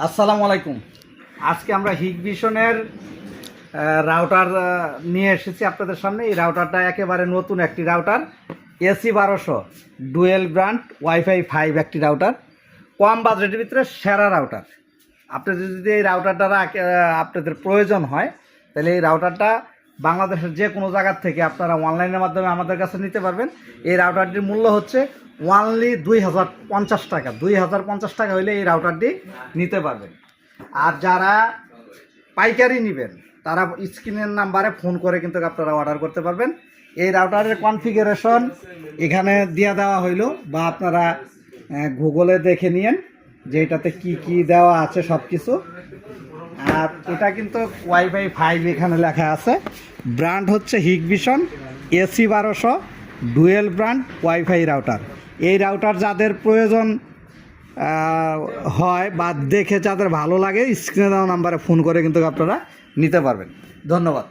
আসসালামু আলাইকুম। আজকে আমরা হিগ ভিশনের রাউটার নিয়ে এসেছি আপনাদের সামনে। এই রাউটারটা একেবারে নতুন একটি রাউটার এসি বারোশো, ডুয়েল ব্র্যান্ড ওয়াইফাই ফাইভ একটি রাউটার কম বাজেটের ভিতরে সেরা রাউটার আপনাদের যদি এই রাউটারটা আপনাদের প্রয়োজন হয়, তাহলে এই রাউটারটা বাংলাদেশের যে কোনো জায়গার থেকে আপনারা অনলাইনের মাধ্যমে আমাদের কাছে নিতে পারবেন। এই রাউটারটির মূল্য হচ্ছে ওয়ানলি দুই হাজার পঞ্চাশ টাকা। দুই হাজার পঞ্চাশ টাকা হলে এই রাউটারটি নিতে পারবেন। আর যারা পাইকারি নেবেন, তারা স্ক্রিনের নাম্বারে ফোন করে কিন্তু আপনারা অর্ডার করতে পারবেন। এই রাউটারের কনফিগারেশন এখানে দিয়ে দেওয়া হইল বা আপনারা গুগলে দেখে নিন যে এটাতে কি কি দেওয়া আছে সব কিছু আর এটা কিন্তু ওয়াইফাই ফাইভ এখানে লেখা আছে। ব্র্যান্ড হচ্ছে হিগভিশন এসি বারোশো ডুয়েল ব্র্যান্ড ওয়াইফাই রাউটার এই রাউটার যাদের প্রয়োজন হয় বা দেখে যাদের ভালো লাগে স্ক্রিনে দেওয়া নাম্বারে ফোন করে কিন্তু আপনারা নিতে পারবেন। ধন্যবাদ।